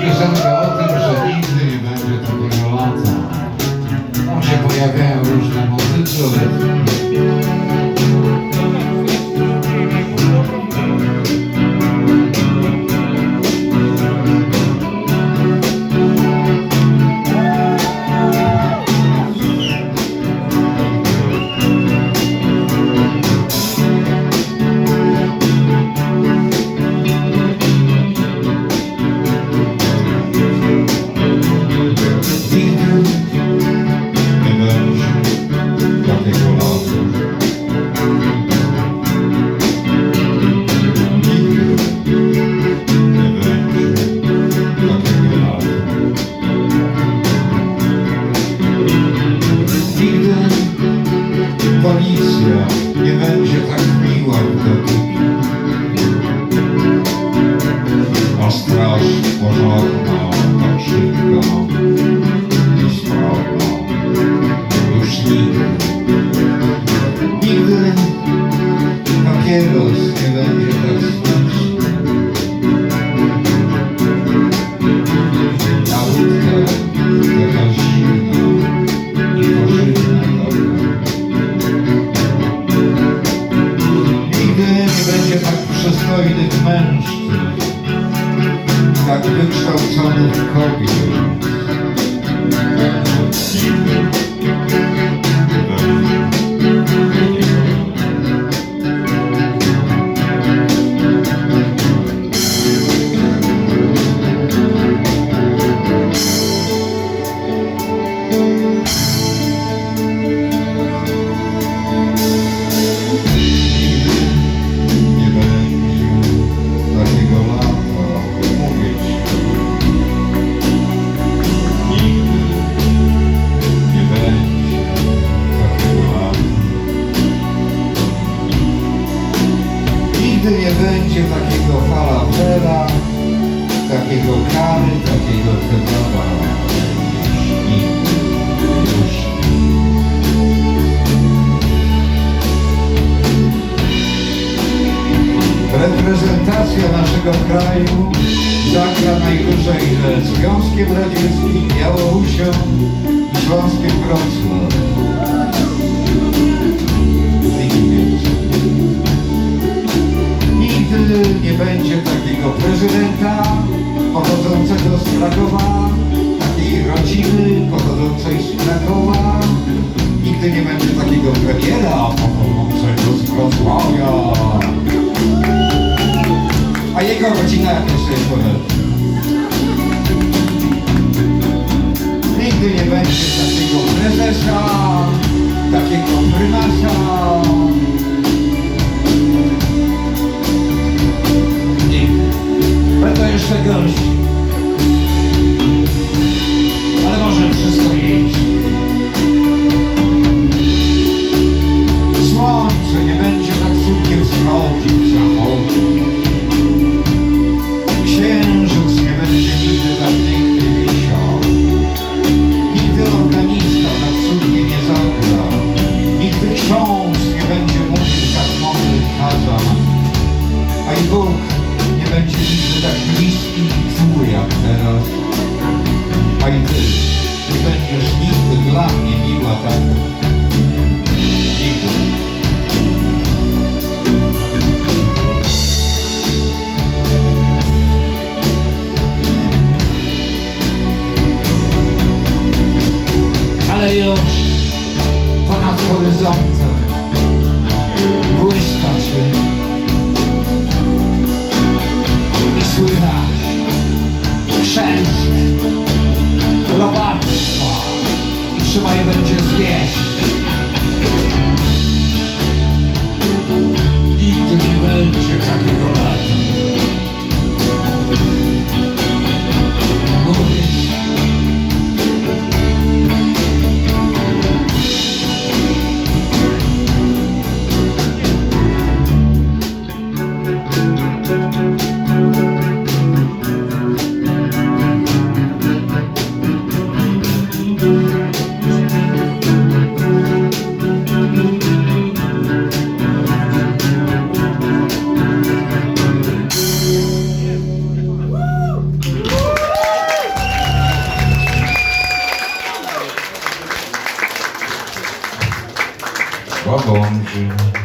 Piosenka o tym, że nigdy nie będzie takiego lata. Tam się pojawiają różne muzycy, pożarna tak szybka i sprawna. Już nigdy. Nigdy papieros nie będzie tak smaczny. A łódka taka zimna i pożywna. Nigdy nie będzie tak przystojnych mężczyzn, tak wykształconych kobiet. Nigdy nie będzie takiego kary, takiego kebaba. Reprezentacja naszego kraju zagra najwyżej ze Związkiem Radzieckim, Białorusią i Śląskiem Wrocław. Nie będzie takiego prezydenta pochodzącego z Krakowa, takiej rodziny pochodzącej z Krakowa. Nigdy nie będzie takiego premiera pochodzącego z Wrocławia. A jego rodzina jeszcze jest powiedzmy. Nigdy nie będzie takiego prezesa, takiego prymasa. Nie będzie nigdy tak bliski i czuły jak teraz. A i Ty nie będziesz nigdy dla mnie miła tak. Ale już ponad horyzontem Boa Bond.